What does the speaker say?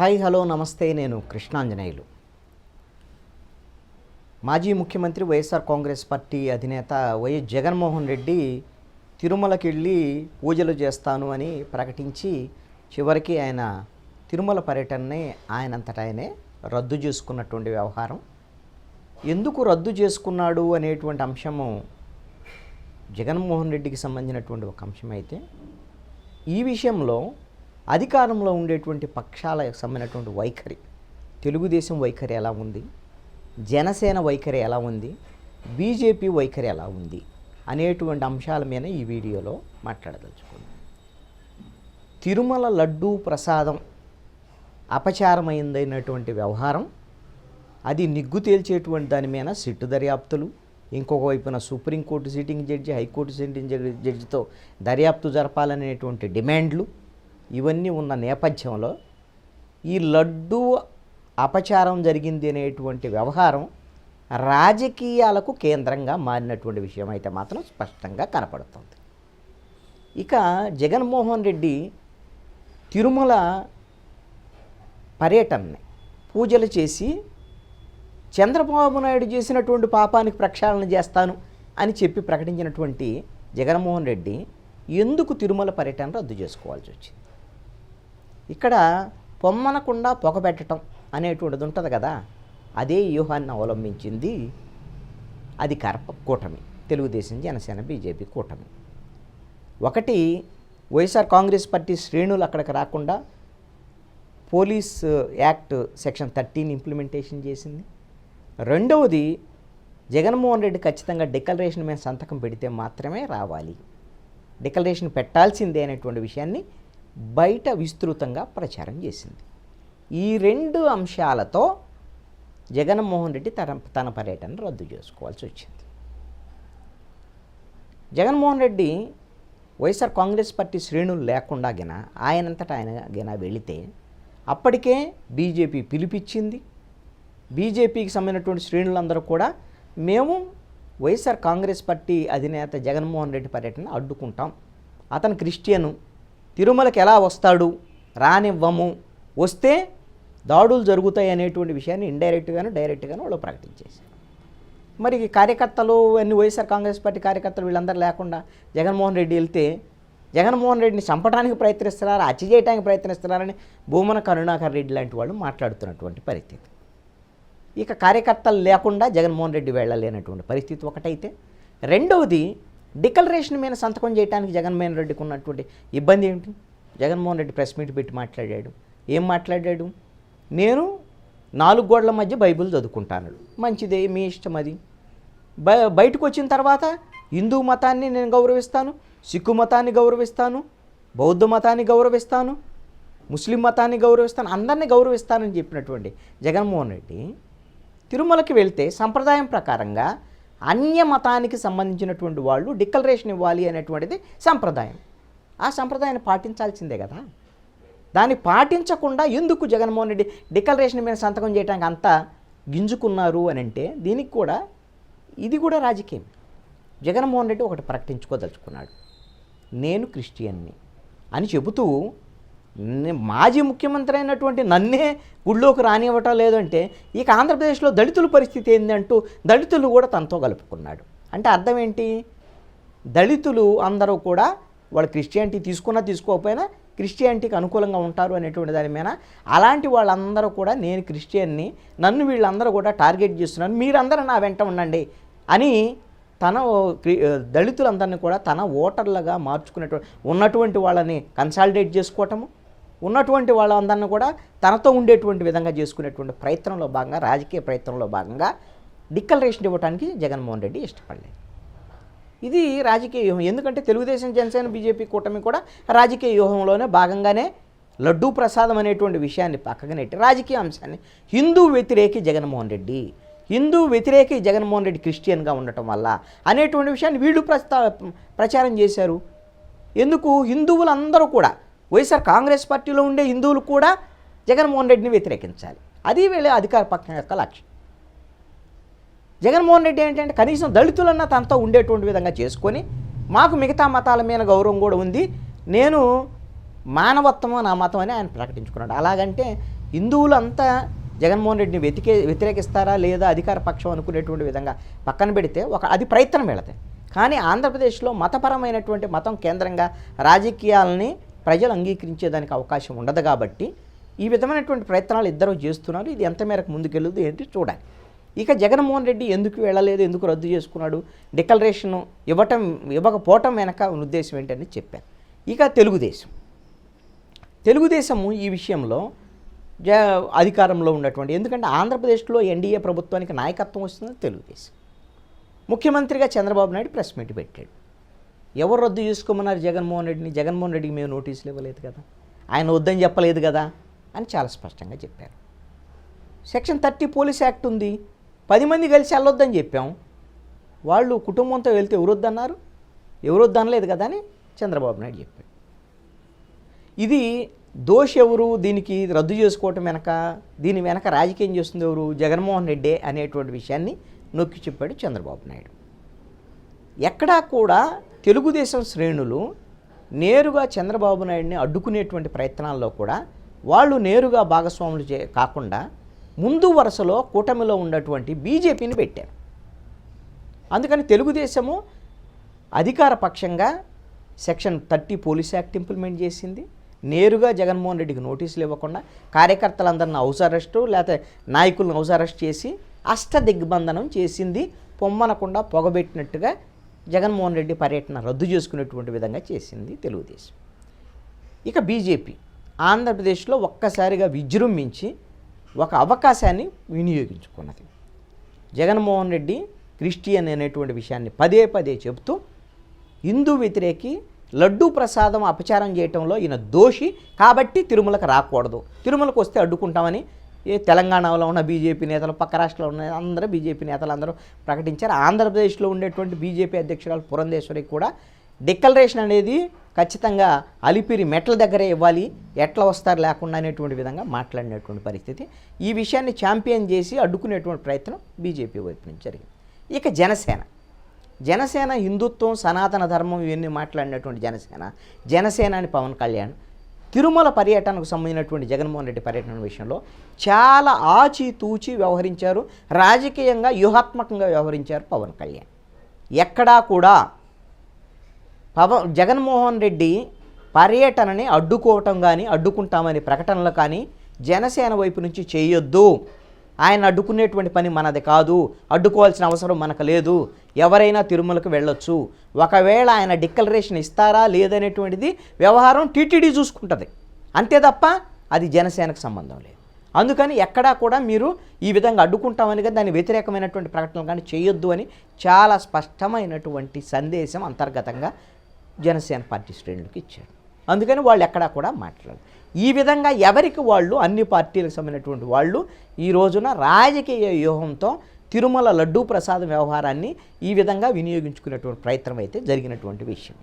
Hi hello నమస్తే నేను కృష్ణాంజనేయులు. మాజీ ముఖ్యమంత్రి వైఎస్ఆర్ కాంగ్రెస్ పార్టీ అధినేత వైఎస్ జగన్మోహన్ రెడ్డి తిరుమలకి వెళ్ళి పూజలు చేస్తాను అని ప్రకటించి చివరికి ఆయన తిరుమల పర్యటనని ఆయనంతటా ఆయనే రద్దు చేసుకున్నటువంటి వ్యవహారం. ఎందుకు రద్దు చేసుకున్నాడు అనేటువంటి అంశము జగన్మోహన్ రెడ్డికి సంబంధించినటువంటి ఒక అంశం అయితే ఈ విషయంలో అధికారంలో ఉండేటువంటి పక్షాలకు సంబంధించినటువంటి వైఖరి తెలుగుదేశం వైఖరి ఎలా ఉంది? జనసేన వైఖరి ఎలా ఉంది? బీజేపీ వైఖరి ఎలా ఉంది? అనేటువంటి అంశాల మీద ఈ వీడియోలో మాట్లాడదలుచుకున్నాం తిరుమల లడ్డూ ప్రసాదం అపచారమైందైనటువంటి వ్యవహారం అది నిగ్గు తేల్చేటువంటి దాని మీద సిట్టు దర్యాప్తులు ఇంకొక వైపున supreme court sitting judge high court sitting జడ్జితో దర్యాప్తు జరపాలనేటువంటి డిమాండ్లు ఇవన్నీ ఉన్న నేపథ్యంలో ఈ లడ్డూ అపచారం జరిగింది అనేటువంటి వ్యవహారం రాజకీయాలకు కేంద్రంగా మారినటువంటి విషయం అయితే మాత్రం స్పష్టంగా కనపడుతుంది. ఇక జగన్మోహన్ రెడ్డి తిరుమల పర్యటనని పూజలు చేసి చంద్రబాబు నాయుడు చేసినటువంటి పాపానికి ప్రక్షాళన చేస్తాను అని చెప్పి ప్రకటించినటువంటి జగన్మోహన్ రెడ్డి ఎందుకు తిరుమల పర్యటన రద్దు చేసుకోవాల్సి వచ్చింది? ఇక్కడ పొమ్మనకుండా పొగబెట్టడం అనేటువంటిది ఉంటుంది కదా అదే వ్యూహాన్ని అవలంబించింది. అది కరప కూటమి. తెలుగుదేశం జనసేన బీజేపీ కూటమి. ఒకటి వైఎస్ఆర్ కాంగ్రెస్ పార్టీ శ్రేణులు అక్కడికి రాకుండా police act section thirteen implementation చేసింది. రెండవది జగన్మోహన్ రెడ్డి ఖచ్చితంగా డిక్లరేషన్ మీద సంతకం పెడితే మాత్రమే రావాలి. డిక్లరేషన్ పెట్టాల్సిందే అనేటువంటి విషయాన్ని బయట విస్తృతంగా ప్రచారం చేసింది. ఈ రెండు అంశాలతో జగన్మోహన్ రెడ్డి తన తన పర్యటన రద్దు చేసుకోవాల్సి వచ్చింది. Jaganmohan Reddy YSR Congress party శ్రేణులు లేకుండా గిన ఆయనంతటా ఆయన గిన వెళితే అప్పటికే బీజేపీ పిలిపించింది బీజేపీకి సంబంధించినటువంటి శ్రేణులందరూ కూడా మేము వైఎస్ఆర్ కాంగ్రెస్ పార్టీ అధినేత జగన్మోహన్ రెడ్డి పర్యటన అడ్డుకుంటాం. అతను క్రిస్టియను. తిరుమలకి ఎలా వస్తాడు? రానివ్వము. వస్తే దాడులు జరుగుతాయి అనేటువంటి విషయాన్ని ఇండైరెక్ట్గాను డైరెక్ట్గాను వాళ్ళు ప్రకటించేశారు. మరి కార్యకర్తలు అన్ని వైఎస్ఆర్ కాంగ్రెస్ పార్టీ కార్యకర్తలు వీళ్ళందరూ లేకుండా జగన్మోహన్ రెడ్డి వెళ్తే జగన్మోహన్ రెడ్డిని చంపడానికి ప్రయత్నిస్తున్నారు? హత్య చేయడానికి ప్రయత్నిస్తున్నారని భూమన కరుణాకర్ రెడ్డి లాంటి వాళ్ళు మాట్లాడుతున్నటువంటి పరిస్థితి. ఇక కార్యకర్తలు లేకుండా జగన్మోహన్ రెడ్డి వెళ్ళలేనటువంటి పరిస్థితి ఒకటైతే రెండవది డిక్లరేషన్ మీద సంతకం చేయడానికి జగన్మోహన్ రెడ్డికి ఉన్నటువంటి ఇబ్బంది ఏమిటి జగన్మోహన్ రెడ్డి ప్రెస్ మీట్ పెట్టి మాట్లాడాడు. ఏం మాట్లాడాడు? నేను నాలుగు గోడల మధ్య బైబిల్ చదువుకుంటాను. మంచిదే మీ ఇష్టం అది. బ బయటకు వచ్చిన తర్వాత హిందూ మతాన్ని నేను గౌరవిస్తాను సిక్కు మతాన్ని గౌరవిస్తాను బౌద్ధ మతాన్ని గౌరవిస్తాను ముస్లిం మతాన్ని గౌరవిస్తాను అందరినీ గౌరవిస్తానని చెప్పినటువంటి జగన్మోహన్ రెడ్డి తిరుమలకి వెళ్తే సంప్రదాయం ప్రకారంగా అన్య మతానికి సంబంధించినటువంటి వాళ్ళు డిక్లరేషన్ ఇవ్వాలి అనేటువంటిది సంప్రదాయం. ఆ సంప్రదాయాన్ని పాటించాల్సిందే కదా. దాన్ని పాటించకుండా ఎందుకు జగన్మోహన్ రెడ్డి డిక్లరేషన్ మీద సంతకం చేయడానికి అంతా గింజుకున్నారు అని అంటే దీనికి కూడా ఇది కూడా రాజకీయం. జగన్మోహన్ రెడ్డి ఒకటి ప్రకటించుకోదలుచుకున్నాడు. నేను క్రిస్టియన్ని అని చెబుతూ మాజీ ముఖ్యమంత్రి అయినటువంటి నన్నే గుళ్ళోకి రానివ్వటం లేదంటే ఇక ఆంధ్రప్రదేశ్లో దళితుల పరిస్థితి ఏంటంటూ దళితులు కూడా తనతో కలుపుకున్నాడు. అంటే అర్థం ఏంటి? దళితులు అందరూ కూడా వాళ్ళు క్రిస్టియానిటీ తీసుకున్నా తీసుకోకపోయినా క్రిస్టియానిటీకి అనుకూలంగా ఉంటారు అనేటువంటి దాని మీద అలాంటి వాళ్ళందరూ కూడా నేను క్రిస్టియన్ని నన్ను వీళ్ళందరూ కూడా టార్గెట్ చేస్తున్నాను మీరందరూ నా వెంట ఉండండి అని తన క్రి- దళితులందరినీ కూడా తన ఓటర్లుగా మార్చుకునేటువంటి ఉన్నటువంటి వాళ్ళని కన్సాలిడేట్ చేసుకోవటము ఉన్నటువంటి వాళ్ళందరినీ కూడా తనతో ఉండేటువంటి విధంగా చేసుకునేటువంటి ప్రయత్నంలో భాగంగా రాజకీయ ప్రయత్నంలో భాగంగా డిక్లరేషన్ ఇవ్వడానికి జగన్మోహన్ రెడ్డి ఇష్టపడలేదు. ఇది రాజకీయ వ్యూహం. ఎందుకంటే తెలుగుదేశం జనసేన బీజేపీ కూటమి కూడా రాజకీయ వ్యూహంలోనే భాగంగానే లడ్డూ ప్రసాదం అనేటువంటి విషయాన్ని పక్కన నెట్టి రాజకీయ అంశాన్ని హిందూ వ్యతిరేకి జగన్మోహన్ రెడ్డి హిందూ వ్యతిరేకి జగన్మోహన్ రెడ్డి క్రిస్టియన్గా ఉండటం వల్ల అనేటువంటి విషయాన్ని వీళ్ళు ప్రస్తా ప్రచారం చేశారు. ఎందుకు? హిందువులందరూ కూడా వైఎస్ఆర్ కాంగ్రెస్ పార్టీలో ఉండే హిందువులు కూడా జగన్మోహన్ రెడ్డిని వ్యతిరేకించాలి. అది వీళ్ళ అధికార పక్షం యొక్క లక్ష్యం. జగన్మోహన్ రెడ్డి ఏంటంటే కనీసం దళితులన్నా తనతో ఉండేటువంటి విధంగా చేసుకొని మాకు మిగతా మతాల మీద గౌరవం కూడా ఉంది. నేను మానవత్వం నా మతం అని ఆయన ప్రకటించుకున్నాడు. అలాగంటే హిందువులంతా జగన్మోహన్ రెడ్డిని వెతికే వ్యతిరేకిస్తారా లేదా అధికార పక్షం అనుకునేటువంటి విధంగా పక్కన పెడితే ఒక అది ప్రయత్నం వెళతాయి కానీ ఆంధ్రప్రదేశ్లో మతపరమైనటువంటి మతం కేంద్రంగా రాజకీయాలని ప్రజలు అంగీకరించేదానికి అవకాశం ఉండదు కాబట్టి ఈ విధమైనటువంటి ప్రయత్నాలు ఇద్దరు చేస్తున్నారు. ఇది ఎంత మేరకు ముందుకెళ్ళదు ఏంటి చూడాలి. ఇక జగన్మోహన్ రెడ్డి ఎందుకు వెళ్ళలేదు ఎందుకు రద్దు చేసుకున్నాడు డిక్లరేషన్ ఇవ్వటం ఇవ్వకపోవటం వెనక ఉన్న ఉద్దేశం ఏంటని చెప్పాను ఇక తెలుగుదేశం. తెలుగుదేశము ఈ విషయంలో జ అధికారంలో ఉన్నటువంటి ఎందుకంటే ఆంధ్రప్రదేశ్లో ఎన్డీఏ ప్రభుత్వానికి నాయకత్వం వస్తుంది తెలుగుదేశం. ముఖ్యమంత్రిగా చంద్రబాబు నాయుడు ప్రెస్ మీట్ పెట్టాడు. ఎవరు రద్దు చేసుకోమన్నారు జగన్మోహన్ రెడ్డిని? జగన్మోహన్ రెడ్డికి మేము నోటీసులు ఇవ్వలేదు కదా. ఆయన వద్దని చెప్పలేదు కదా అని చాలా స్పష్టంగా చెప్పారు. సెక్షన్ థర్టీ పోలీస్ యాక్ట్ ఉంది. పది మంది కలిసి వెళ్ళొద్దని చెప్పాం. వాళ్ళు కుటుంబంతో వెళ్తే ఎవరు ఎవరొద్దనలేదు ఎవరు కదా అని చంద్రబాబు నాయుడు చెప్పాడు ఇది దోష ఎవరు? దీనికి రద్దు చేసుకోవటం వెనక దీని వెనక రాజకీయం చేస్తుంది ఎవరు? జగన్మోహన్ రెడ్డే అనేటువంటి విషయాన్ని నొక్కి చెప్పాడు చంద్రబాబు నాయుడు. ఎక్కడా కూడా తెలుగుదేశం శ్రేణులు నేరుగా చంద్రబాబు నాయుడిని అడ్డుకునేటువంటి ప్రయత్నాల్లో కూడా వాళ్ళు నేరుగా భాగస్వాములు చే కాకుండా ముందు వరుసలో కూటమిలో ఉన్నటువంటి బీజేపీని పెట్టారు. అందుకని తెలుగుదేశము అధికార పక్షంగా section thirty police act implement చేసింది. నేరుగా జగన్మోహన్ రెడ్డికి నోటీసులు ఇవ్వకుండా కార్యకర్తలందరిని హౌస్ అరెస్టు లేకపోతే నాయకులను హౌస్ అరెస్ట్ చేసి అష్ట దిగ్బంధనం చేసింది పొమ్మనకుండా పొగబెట్టినట్టుగా జగన్మోహన్ రెడ్డి పర్యటన రద్దు చేసుకునేటువంటి విధంగా చేసింది తెలుగుదేశం. ఇక బీజేపీ ఆంధ్రప్రదేశ్లో ఒక్కసారిగా విజృంభించి ఒక అవకాశాన్ని వినియోగించుకున్నది. జగన్మోహన్ రెడ్డి క్రిస్టియన్ అనేటువంటి విషయాన్ని పదే పదే చెబుతూ హిందూ వ్యతిరేకి లడ్డూ ప్రసాదం అపచారం చేయటంలో ఈయన దోషి కాబట్టి తిరుమలకు రాకూడదు. తిరుమలకు వస్తే అడ్డుకుంటామని ఏ తెలంగాణలో ఉన్న బీజేపీ నేతలు పక్క రాష్ట్రంలో ఉన్న అందరూ బీజేపీ నేతలు అందరూ ప్రకటించారు. ఆంధ్రప్రదేశ్లో ఉండేటువంటి బీజేపీ అధ్యక్షురాలు పురంధేశ్వరి కూడా డిక్లరేషన్ అనేది ఖచ్చితంగా అలిపిరి మెట్ల దగ్గరే ఇవ్వాలి. ఎట్లా వస్తారు లేకుండా అనేటువంటి విధంగా మాట్లాడినటువంటి పరిస్థితి. ఈ విషయాన్ని ఛాంపియన్ చేసి అడ్డుకునేటువంటి ప్రయత్నం బీజేపీ వైపు నుంచి జరిగింది. ఇక జనసేన. జనసేన హిందుత్వం సనాతన ధర్మం ఇవన్నీ మాట్లాడినటువంటి జనసేన జనసేన అని పవన్ కళ్యాణ్ తిరుమల పర్యటనకు సంబంధించినటువంటి జగన్మోహన్ రెడ్డి పర్యటన విషయంలో చాలా ఆచితూచి వ్యవహరించారు. రాజకీయంగా వ్యూహాత్మకంగా వ్యవహరించారు పవన్ కళ్యాణ్. ఎక్కడా కూడా పవన్ జగన్మోహన్ రెడ్డి పర్యటనని అడ్డుకోవటం కానీ అడ్డుకుంటామని ప్రకటనలు కానీ జనసేన వైపు నుంచి చేయొద్దు. ఆయన అడ్డుకునేటువంటి పని మనది కాదు. అడ్డుకోవాల్సిన అవసరం మనకు లేదు. ఎవరైనా తిరుమలకు వెళ్ళొచ్చు. ఒకవేళ ఆయన డిక్లరేషన్ ఇస్తారా లేదనేటువంటిది వ్యవహారం టీటీడీ చూసుకుంటుంది. అంతే తప్ప అది జనసేనకు సంబంధం లేదు. అందుకని ఎక్కడా కూడా మీరు ఈ విధంగా అడ్డుకుంటామని కానీ దాని వ్యతిరేకమైనటువంటి ప్రకటనలు కానీ చేయొద్దు అని చాలా స్పష్టమైనటువంటి సందేశం అంతర్గతంగా జనసేన పార్టీ శ్రేణులకు ఇచ్చారు. అందుకని వాళ్ళు ఎక్కడా కూడా మాట్లాడరు. ఈ విధంగా ఎవరికి వాళ్ళు అన్ని పార్టీలకు సంబంధించినటువంటి వాళ్ళు ఈ రోజున రాజకీయ వ్యూహంతో తిరుమల లడ్డూ ప్రసాదం వ్యవహారాన్ని ఈ విధంగా వినియోగించుకునేటువంటి ప్రయత్నం అయితే జరిగినటువంటి విషయం.